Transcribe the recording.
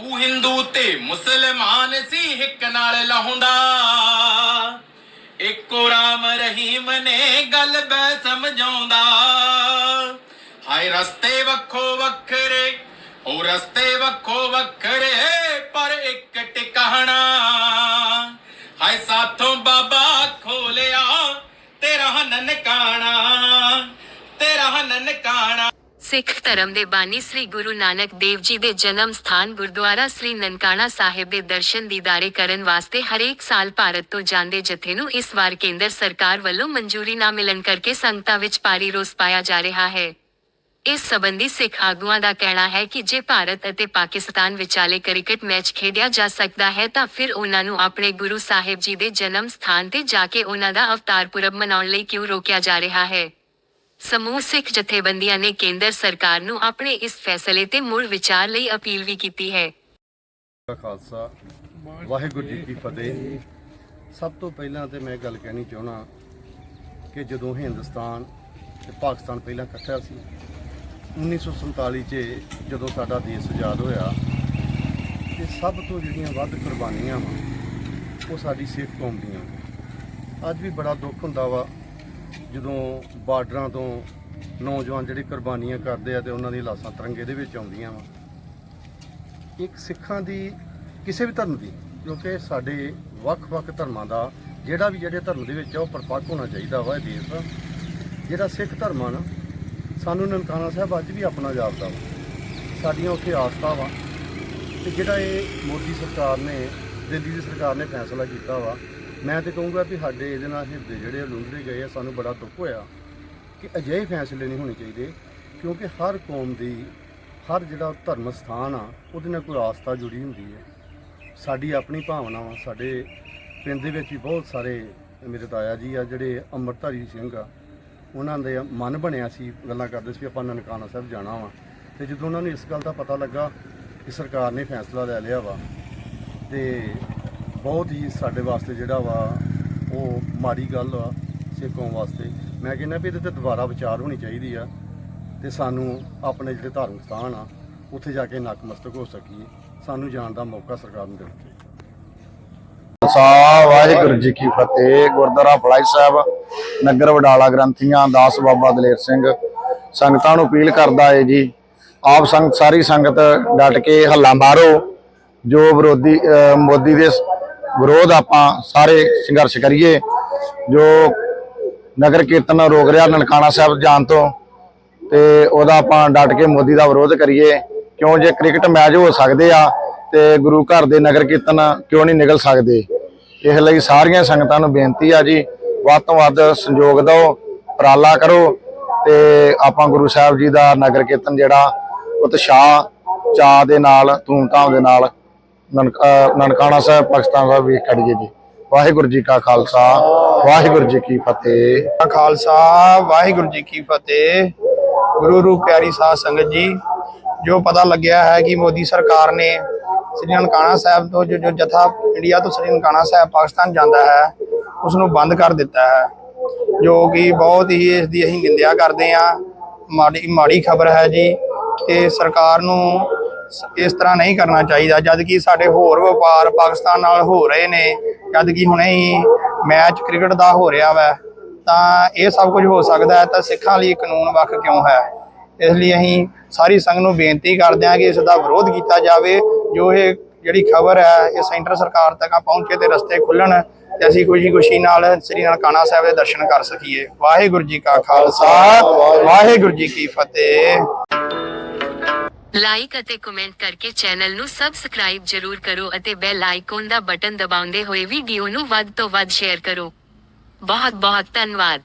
ਤੂੰ ਹਿੰਦੂ ਤੇ ਮੁਸਲਮਾਨ ਸੀ, ਇੱਕ ਨਾਲ ਲਾਹੁੰਦਾ। ਇੱਕੋ ਰਾਮ ਰਹੀਮ ਨੇ ਗੱਲ ਬੈ ਸਮਝਾਉਂਦਾ। ਹਾਏ ਰਸਤੇ ਵੱਖੋ ਵੱਖਰੇ ਉਹ ਰਸਤੇ ਵੱਖੋ ਵੱਖਰੇ, ਪਰ ਇੱਕ ਟਿਕਾਣਾ। ਹਾਏ ਸਾਥੋਂ ਬਾਬਾ ਖੋਲਿਆ, ਤੇਰਾ ਨਨਕਾਣਾ ਤੇਰਾ ਨਨਕਾਣਾ ਸਿੱਖ ਧਰਮ ਦੇ ਬਾਨੀ ਸ੍ਰੀ ਗੁਰੂ ਨਾਨਕ ਦੇਵ ਜੀ ਦੇ ਜਨਮ ਸਥਾਨ ਗੁਰਦੁਆਰਾ ਸ੍ਰੀ ਨਨਕਾਣਾ ਸਾਹਿਬ ਦੇ ਦਰਸ਼ਨ ਦੀਦਾਰੇ ਕਰਨ ਵਾਸਤੇ ਹਰੇਕ ਸਾਲ ਭਾਰਤ ਤੋਂ ਜਾਂਦੇ ਜਥੇ ਨੂੰ ਇਸ ਵਾਰ ਕੇਂਦਰ ਸਰਕਾਰ ਵੱਲੋਂ ਮਨਜ਼ੂਰੀ ਨਾ ਮਿਲਣ ਕਰਕੇ ਸੰਗਤਾਂ ਵਿੱਚ ਭਾਰੀ ਰੋਸ ਪਾਇਆ ਜਾ ਰਿਹਾ ਹੈ। ਇਸ ਸਬੰਧੀ ਸਿੱਖ ਆਗੂਆਂ ਦਾ ਕਹਿਣਾ ਹੈ ਕਿ ਜੇ ਭਾਰਤ ਅਤੇ ਪਾਕਿਸਤਾਨ ਵਿਚਾਲੇ ਕ੍ਰਿਕਟ ਮੈਚ ਖੇਡਿਆ ਜਾ ਸਕਦਾ ਹੈ ਤਾਂ ਫਿਰ ਉਹਨਾਂ ਨੂੰ ਆਪਣੇ ਗੁਰੂ ਸਾਹਿਬ ਜੀ ਦੇ ਜਨਮ ਸਥਾਨ ਤੇ ਜਾ ਕੇ ਉਹਨਾਂ ਦਾ ਅਵਤਾਰ ਪੁਰਬ ਮਨਾਉਣ ਲਈ ਕਿਉਂ ਰੋਕਿਆ ਜਾ ਰਿਹਾ ਹੈ। ਸਮੂਹ ਸਿੱਖ ਜਥੇਬੰਦੀਆਂ ਨੇ ਕੇਂਦਰ ਸਰਕਾਰ ਨੂੰ ਆਪਣੇ ਇਸ ਫੈਸਲੇ ਤੇ ਮੁੜ ਵਿਚਾਰ ਲਈ ਅਪੀਲ ਵੀ ਕੀਤੀ ਹੈ। ਦਾ ਖਾਲਸਾ, ਵਾਹਿਗੁਰੂ ਜੀ ਕੀ ਫਤਿਹ। ਸਭ ਤੋਂ ਪਹਿਲਾਂ ਤੇ ਮੈਂ ਗੱਲ ਕਹਿਣੀ ਚਾਹਣਾ ਕਿ ਜਦੋਂ ਹਿੰਦੁਸਤਾਨ ਤੇ ਪਾਕਿਸਤਾਨ ਪਹਿਲਾਂ ਇਕੱਠਾ ਸੀ 1947 'ਚ ਜਦੋਂ ਸਾਡਾ ਦੇਸ਼ ਆਜ਼ਾਦ ਹੋਇਆ, ਤੇ ਸਭ ਤੋਂ ਜਿਹੜੀਆਂ ਵੱਧ ਕੁਰਬਾਨੀਆਂ ਵਾ, ਉਹ ਸਾਡੀ ਸਿੱਖ ਕੌਮ ਦੀਆਂ ਅੱਜ ਵੀ ਬੜਾ ਦੁੱਖ ਹੁੰਦਾ ਵਾ ਜਦੋਂ ਬਾਰਡਰਾਂ ਤੋਂ ਨੌਜਵਾਨ ਜਿਹੜੇ ਕੁਰਬਾਨੀਆਂ ਕਰਦੇ ਆ ਤੇ ਉਹਨਾਂ ਦੀਆਂ ਲਾਸ਼ਾਂ ਤਿਰੰਗੇ ਦੇ ਵਿੱਚ ਆਉਂਦੀਆਂ ਵਾ। ਇੱਕ ਸਿੱਖਾਂ ਦੀ ਕਿਸੇ ਵੀ ਧਰਮ ਦੀ, ਕਿਉਂਕਿ ਸਾਡੇ ਵੱਖ-ਵੱਖ ਧਰਮਾਂ ਦਾ ਜਿਹੜਾ ਵੀ ਜਿਹੜੇ ਧਰਮ ਦੇ ਵਿੱਚ ਆ, ਉਹ ਪਰਪੱਕ ਹੋਣਾ ਚਾਹੀਦਾ ਵਾ ਇਹ ਦੇਸ਼ ਦਾ। ਜਿਹੜਾ ਸਿੱਖ ਧਰਮ ਆ ਨਾ, ਸਾਨੂੰ ਨਨਕਾਣਾ ਸਾਹਿਬ ਅੱਜ ਵੀ ਆਪਣਾ ਜਾਪਦਾ ਵਾ। ਸਾਡੀਆਂ ਉੱਥੇ ਆਸਥਾ ਵਾ। ਤੇ ਜਿਹੜਾ ਇਹ ਮੋਦੀ ਸਰਕਾਰ ਨੇ, ਦਿੱਲੀ ਦੀ ਸਰਕਾਰ ਨੇ ਫੈਸਲਾ ਕੀਤਾ ਵਾ ਮੈਂ ਤੇ ਕਹੂੰਗਾ ਵੀ ਸਾਡੇ ਇਹਦੇ ਨਾਲ ਹਿਰਦੇ ਜਿਹੜੇ ਲੁੰਡਰੇ ਗਏ ਆ, ਸਾਨੂੰ ਬੜਾ ਦੁੱਖ ਹੋਇਆ ਕਿ ਅਜਿਹੇ ਫੈਸਲੇ ਨਹੀਂ ਹੋਣੇ ਚਾਹੀਦੇ, ਕਿਉਂਕਿ ਹਰ ਕੌਮ ਦੀ, ਹਰ ਜਿਹੜਾ ਧਰਮ ਸਥਾਨ ਆ, ਉਹਦੇ ਨਾਲ ਕੋਈ ਆਸਥਾ ਜੁੜੀ ਹੁੰਦੀ ਹੈ। ਸਾਡੀ ਆਪਣੀ ਭਾਵਨਾ ਵਾ, ਸਾਡੇ ਪਿੰਡ ਦੇ ਵਿੱਚ ਵੀ ਬਹੁਤ ਸਾਰੇ ਮੇਰੇ ਤਾਇਆ ਜੀ ਆ, ਜਿਹੜੇ ਅੰਮ੍ਰਿਤਧਾਰੀ ਸਿੰਘ ਆ, ਉਹਨਾਂ ਦੇ ਮਨ ਬਣਿਆ ਸੀ, ਗੱਲਾਂ ਕਰਦੇ ਸੀ ਵੀ ਆਪਾਂ ਨਨਕਾਣਾ ਸਾਹਿਬ ਜਾਣਾ ਵਾ। ਤੇ ਜਦੋਂ ਉਹਨਾਂ ਨੂੰ ਇਸ ਗੱਲ ਦਾ ਪਤਾ ਲੱਗਾ ਕਿ ਸਰਕਾਰ ਨੇ ਫੈਸਲਾ ਲੈ ਲਿਆ ਵਾ, ਤੇ ਬਹੁਤ ਹੀ ਸਾਡੇ ਵਾਸਤੇ ਜਿਹੜਾ ਵਾ, ਉਹ ਮਾੜੀ ਗੱਲ ਆ ਸਿੱਖ ਕੌਮ ਵਾਸਤੇ। ਮੈਂ ਕਹਿੰਦਾ ਵੀ ਇਹਦੇ ਤੇ ਦੁਬਾਰਾ ਵਿਚਾਰ ਹੋਣੀ ਚਾਹੀਦੀ ਆ ਤੇ ਸਾਨੂੰ ਆਪਣੇ ਜਿਹੜੇ ਧਾਰਮਿਕ ਸਥਾਨ ਆ, ਉੱਥੇ ਜਾ ਕੇ ਨਤਮਸਤਕ ਹੋ ਸਕੀਏ। ਸਾਨੂੰ ਜਾਣ ਦਾ ਮੌਕਾ ਸਰਕਾਰ ਨੂੰ ਦੇਣਾ ਚਾਹੀਦਾ। ਖਾਲਸਾ, ਵਾਹਿਗੁਰੂ ਜੀ ਕੀ ਫਤਿਹ, ਗੁਰਦੁਆਰਾ ਫਲਾਈ ਸਾਹਿਬ, ਨਗਰ ਵਡਾਲਾ ਗ੍ਰੰਥੀਆਂ, ਦਾਸ ਬਾਬਾ ਦਲੇਰ ਸਿੰਘ। ਸੰਗਤਾਂ ਨੂੰ ਅਪੀਲ ਕਰਦਾ ਹੈ ਜੀ, ਆਪ ਸੰਗਤ ਸਾਰੀ ਸੰਗਤ ਡਟ ਕੇ ਹੱਲਾ ਮਾਰੋ। ਜੋ ਵਿਰੋਧੀ ਮੋਦੀ ਦੇ ਵਿਰੋਧ ਆਪਾਂ ਸਾਰੇ ਸੰਘਰਸ਼ ਕਰੀਏ। ਜੋ ਨਗਰ ਕੀਰਤਨ ਰੋਕ ਰਿਹਾ ਨਨਕਾਣਾ ਸਾਹਿਬ ਜਾਣ ਤੋਂ, ਤੇ ਉਹਦਾ ਆਪਾਂ ਡਟ ਕੇ ਮੋਦੀ ਦਾ ਵਿਰੋਧ ਕਰੀਏ। ਕਿਉਂ ਜੇ ਕ੍ਰਿਕਟ ਮੈਚ ਹੋ ਸਕਦੇ ਆ, ਤੇ ਗੁਰੂ ਘਰ ਦੇ ਨਗਰ ਕੀਰਤਨ ਕਿਉਂ ਨਹੀਂ ਨਿਕਲ ਸਕਦੇ? ਇਸ ਲਈ ਸਾਰੀਆਂ ਸੰਗਤਾਂ ਨੂੰ ਬੇਨਤੀ ਆ ਜੀ, ਵੱਧ ਤੋਂ ਵੱਧ ਸੰਯੋਗ ਦਿਓ, ਉਪਰਾਲਾ ਕਰੋ, ਤੇ ਆਪਾਂ ਗੁਰੂ ਸਾਹਿਬ ਜੀ ਦਾ ਨਗਰ ਕੀਰਤਨ ਜਿਹੜਾ, ਉਤਸ਼ਾਹ, ਚਾਅ ਦੇ ਨਾਲ, ਧੂਮਧਾਮ ਦੇ ਨਾਲ ਨਨਕਾਣਾ ਸਾਹਿਬ, ਪਾਕਿਸਤਾਨ ਸਾਹਿਬ ਵੇਖ ਕਰੀਏ ਜੀ। ਵਾਹਿਗੁਰੂ ਜੀ ਕਾ ਖਾਲਸਾ, ਵਾਹਿਗੁਰੂ ਜੀ ਕੀ ਫਤਿਹ। ਖਾਲਸਾ, ਵਾਹਿਗੁਰੂ ਜੀ ਕੀ ਫਤਿਹ। ਗੁਰੂ ਰੂਪ ਪਿਆਰੀ ਸਾਧ ਸੰਗਤ ਜੀ, ਜੋ ਪਤਾ ਲੱਗਿਆ ਹੈ ਕਿ ਮੋਦੀ ਸਰਕਾਰ ਨੇ ਸ੍ਰੀ ਨਨਕਾਣਾ ਸਾਹਿਬ ਤੋਂ ਜੋ ਜੋ ਜਥਾ ਇੰਡੀਆ ਤੋਂ ਸ੍ਰੀ ਨਨਕਾਣਾ ਸਾਹਿਬ, ਪਾਕਿਸਤਾਨ ਜਾਂਦਾ ਹੈ ਉਸ ਨੂੰ ਬੰਦ ਕਰ ਦਿੱਤਾ ਹੈ। ਜੋ ਕਿ ਬਹੁਤ ਹੀ ਇਸ ਦੀ ਅਸੀਂ ਨਿੰਦਿਆ ਕਰਦੇ ਹਾਂ। ਮਾੜੀ ਮਾੜੀ ਖਬਰ ਹੈ ਜੀ ਕਿ ਸਰਕਾਰ ਨੂੰ ਇਸ ਤਰ੍ਹਾਂ ਨਹੀਂ ਕਰਨਾ ਚਾਹੀਦਾ, ਜਦ ਕਿ ਸਾਡੇ ਹੋਰ ਵਪਾਰ ਪਾਕਿਸਤਾਨ ਨਾਲ ਹੋ ਰਹੇ ਨੇ, ਜਦ ਕਿ ਹੁਣੇ ਹੀ ਮੈਚ ਕ੍ਰਿਕਟ ਦਾ ਹੋ ਰਿਹਾ ਵੈ, ਤਾਂ ਇਹ ਸਭ ਕੁਝ ਹੋ ਸਕਦਾ ਹੈ, ਤਾਂ ਸਿੱਖਾਂ ਲਈ ਕਾਨੂੰਨ ਵੱਖ ਕਿਉਂ ਹੈ? ਇਸ ਲਈ ਅਸੀਂ ਸਾਰੀ ਸੰਗਤ ਨੂੰ ਬੇਨਤੀ ਕਰਦੇ ਹਾਂ ਕਿ ਇਸ ਦਾ ਵਿਰੋਧ ਕੀਤਾ ਜਾਵੇ, ਜੋ ਇਹ ਜਿਹੜੀ ਖਬਰ ਹੈ, ਇਹ ਸੈਂਟਰ ਸਰਕਾਰ ਤੱਕ ਪਹੁੰਚੇ ਤੇ ਰਸਤੇ ਖੁੱਲਣ ਤੇ ਅਸੀਂ ਖੁਸ਼ੀ ਖੁਸ਼ੀ ਨਾਲ ਸ੍ਰੀ ਨਨਕਾਣਾ ਸਾਹਿਬ ਦੇ ਦਰਸ਼ਨ ਕਰ ਸਕੀਏ। ਵਾਹਿਗੁਰੂ ਜੀ ਕਾ ਖਾਲਸਾ, ਵਾਹਿਗੁਰੂ ਜੀ ਕੀ ਫਤਿਹ। ਲਾਈਕ ਅਤੇ ਕਮੈਂਟ ਕਰਕੇ ਚੈਨਲ ਨੂੰ ਸਬਸਕ੍ਰਾਈਬ ਜ਼ਰੂਰ ਕਰੋ ਅਤੇ ਬੈਲ ਆਈਕਨ ਦਾ ਬਟਨ ਦਬਾਉਂਦੇ ਹੋਏ ਵੀਡੀਓ ਨੂੰ ਵੱਧ ਤੋਂ ਵੱਧ ਸ਼ੇਅਰ ਕਰੋ। ਬਹੁਤ ਬਹੁਤ ਧੰਨਵਾਦ।